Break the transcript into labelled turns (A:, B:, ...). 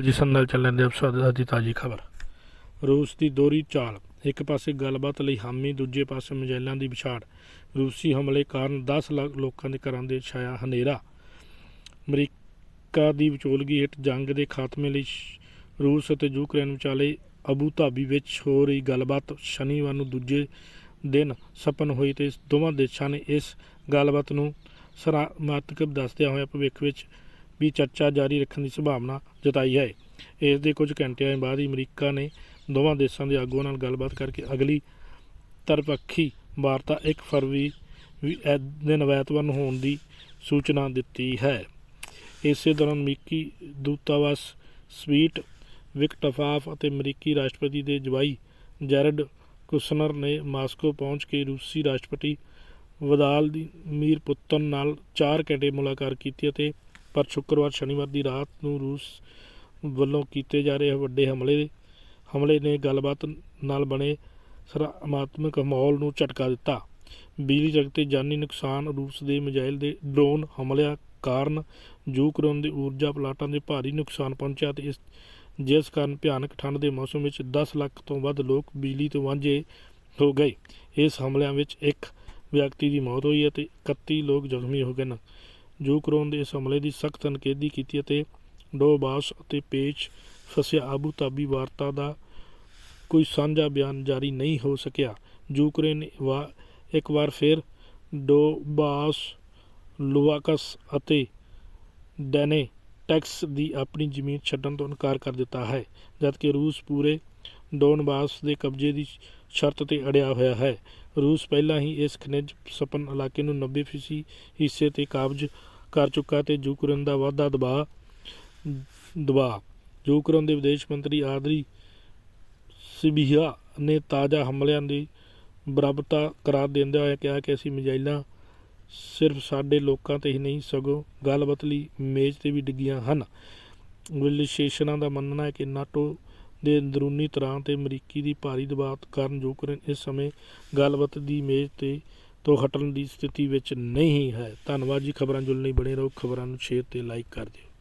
A: ਜਿਸ ਨਾਲ ਚੱਲਣ ਦੇ ਅਫਸਰ ਦੀ ਤਾਜੀ ਖਬਰ। ਰੂਸ ਦੀ ਦੋਹਰੀ ਚਾਲ, ਇੱਕ ਪਾਸੇ ਗੱਲਬਾਤ ਲਈ ਹਾਮੀ, ਦੂਜੇ ਪਾਸੇ ਮਿਜ਼ਾਈਲਾਂ ਦੀ ਵਿਛਾੜ। ਰੂਸੀ ਹਮਲੇ ਕਾਰਨ 10 ਲੱਖ ਲੋਕਾਂ ਦੇ ਘਰਾਂ ਦੇ ਛਾਇਆ ਹਨੇਰਾ। ਅਮਰੀਕਾ ਦੀ ਵਿਚੋਲਗੀ ਹੇਠ ਜੰਗ ਦੇ ਖਾਤਮੇ ਲਈ ਰੂਸ ਅਤੇ ਯੂਕਰੇਨ ਵਿਚਾਲੇ ਅਬੂ ਧਾਬੀ ਵਿੱਚ ਹੋ ਰਹੀ ਗੱਲਬਾਤ ਸ਼ਨੀਵਾਰ ਨੂੰ ਦੂਜੇ ਦਿਨ ਸਪਨ ਹੋਈ ਤੇ ਦੋਵਾਂ ਦੇਸ਼ਾਂ ਨੇ ਇਸ ਗੱਲਬਾਤ ਨੂੰ ਸਕਾਰਾਤਮਕ ਦੱਸਦਿਆਂ ਹੋਇਆ ਭਵਿੱਖ ਵਿੱਚ ਵੀ ਚਰਚਾ ਜਾਰੀ ਰੱਖਣ ਦੀ ਸੰਭਾਵਨਾ ਜਤਾਈ ਹੈ। ਇਸ ਦੇ ਕੁਝ ਘੰਟਿਆਂ ਬਾਅਦ ਹੀ ਅਮਰੀਕਾ ਨੇ ਦੋਵਾਂ ਦੇਸ਼ਾਂ ਦੇ ਆਗੂਆਂ ਨਾਲ ਗੱਲਬਾਤ ਕਰਕੇ ਅਗਲੀ ਤਰਪੱਖੀ ਵਾਰਤਾ 1 ਫਰਵਰੀ ਵੀ ਐ- ਦਿਨ ਐਤਵਾਰ ਨੂੰ ਹੋਣ ਦੀ ਸੂਚਨਾ ਦਿੱਤੀ ਹੈ। ਇਸੇ ਦੌਰਾਨ ਅਮਰੀਕੀ ਦੂਤਾਵਾਸ ਸਵੀਟ ਵਿਕਟਫਾਫ ਅਤੇ ਅਮਰੀਕੀ ਰਾਸ਼ਟਰਪਤੀ ਦੇ ਜਵਾਈ ਜੈਰਡ ਕੁਸ਼ਨਰ ਨੇ ਮਾਸਕੋ ਪਹੁੰਚ ਕੇ ਰੂਸੀ ਰਾਸ਼ਟਰਪਤੀ ਵਦਾਲ ਮੀਰ ਪੁਤਨ ਨਾਲ 4 ਘੰਟੇ ਮੁਲਾਕਾਤ ਕੀਤੀ ਅਤੇ ਪਰ ਸ਼ੁੱਕਰਵਾਰ ਸ਼ਨੀਵਾਰ ਦੀ ਰਾਤ ਨੂੰ ਰੂਸ ਵੱਲੋਂ ਕੀਤੇ ਜਾ ਰਹੇ ਵੱਡੇ ਹਮਲੇ ਹਮਲੇ ਨੇ ਗੱਲਬਾਤ ਨਾਲ ਬਣੇ ਸਕਾਰਾਤਮਕ ਮਾਹੌਲ ਨੂੰ ਝਟਕਾ ਦਿੱਤਾ। ਬਿਜਲੀ ਜਗਤ ਤੇ ਜਾਨੀ ਨੁਕਸਾਨ ਰੂਸ ਦੇ ਮਿਜ਼ਾਈਲ ਦੇ ਡਰੋਨ ਹਮਲਿਆਂ ਕਾਰਨ ਯੂਕਰੇਨ ਦੇ ਊਰਜਾ ਪਲਾਟਾਂ ਦੇ ਭਾਰੀ ਨੁਕਸਾਨ ਪਹੁੰਚਿਆ ਤੇ ਇਸ, ਜਿਸ ਕਾਰਨ ਭਿਆਨਕ ਠੰਡ ਦੇ ਮੌਸਮ ਵਿੱਚ 10 ਲੱਖ ਤੋਂ ਵੱਧ ਲੋਕ ਬਿਜਲੀ ਤੋਂ ਵਾਂਝੇ ਹੋ ਗਏ। ਇਸ ਹਮਲਿਆਂ ਵਿੱਚ ਇੱਕ ਵਿਅਕਤੀ ਦੀ ਮੌਤ ਹੋਈ ਅਤੇ 31 ਲੋਕ ਜ਼ਖਮੀ ਹੋ ਗਏ ਹਨ ਯੂਕਰੇਨ ਦੇ ਇਸ ਹਮਲੇ ਦੀ ਸਖਤ ਅਨਕੇਦੀ ਕੀਤੀ ਅਤੇ ਡੋਬਾਸ ਅਤੇ ਪੇਚ ਫਸਿਆ ਆਬੂ ਧਾਬੀ ਵਾਰਤਾ ਦਾ ਕੋਈ ਸਾਂਝਾ ਬਿਆਨ ਜਾਰੀ ਨਹੀਂ ਹੋ ਸਕਿਆ। ਯੂਕਰੇਨ ਨੇ ਵਾ, ਇੱਕ ਵਾਰ ਫਿਰ ਡੋਬਾਸ, ਲੁਵਾਕਸ ਅਤੇ ਡੈਨੇ ਟੈਕਸ ਦੀ ਆਪਣੀ ਜ਼ਮੀਨ ਛੱਡਣ ਤੋਂ ਇਨਕਾਰ ਕਰ ਦਿੱਤਾ ਹੈ, ਜਦਕਿ ਰੂਸ ਪੂਰੇ ਡੋਨਬਾਸ ਦੇ ਕਬਜ਼ੇ ਦੀ ਸ਼ਰਤ ਤੇ ਅੜਿਆ ਹੋਇਆ ਹੈ। ਰੂਸ ਪਹਿਲਾਂ ਹੀ ਇਸ ਖਣਿਜ ਸਪਨ ਇਲਾਕੇ ਨੂੰ 90% ਹਿੱਸੇ ਤੇ ਕਾਬਜ਼ ਕਰ ਚੁੱਕਾ ਤੇ ਯੂਕਰੇਨ ਦਾ ਵਾਧਾ ਦਬਾਅ ਦਬਾਅ ਯੂਕਰੇਨ ਦੇ ਵਿਦੇਸ਼ ਮੰਤਰੀ ਆਦਰੀ ਸਿਬੀਹਾ ਨੇ ਤਾਜ਼ਾ ਹਮਲਿਆਂ ਦੀ ਬਰਾਬਰਤਾ ਕਰਾਰ ਦਿੰਦਿਆਂ ਹੋਇਆ ਕਿਹਾ ਕਿ ਅਸੀਂ ਮਿਜ਼ਾਈਲਾਂ ਸਿਰਫ ਸਾਡੇ ਲੋਕਾਂ ਤੇ ਹੀ ਨਹੀਂ, ਸਗੋਂ ਗੱਲਬਾਤ ਲਈ ਮੇਜ਼ ਤੇ ਵੀ ਡਿੱਗੀਆਂ ਹਨ। ਵਿਸ਼ਲੇਸ਼ਣਾਂ ਦਾ ਮੰਨਣਾ ਹੈ ਕਿ ਨਾਟੋ ਦੇ ਅੰਦਰੂਨੀ ਤਰ੍ਹਾਂ ਤੇ ਅਮਰੀਕੀ ਦੀ ਭਾਰੀ ਦਬਾਅ ਕਾਰਨ ਯੂਕਰੇਨ ਇਸ ਸਮੇਂ ਗੱਲਬਾਤ ਦੀ ਮੇਜ਼ ਤੇ ਤੋਂ ਹਟਣ ਦੀ ਸਥਿਤੀ ਵਿੱਚ ਨਹੀਂ ਹੈ। ਧੰਨਵਾਦ ਜੀ, ਖਬਰਾਂ ਜੁੜਨ ਲਈ ਬਣੇ ਰਹੋ। ਖਬਰਾਂ ਨੂੰ ਸ਼ੇਅਰ ਅਤੇ ਲਾਈਕ ਕਰ ਦਿਓ।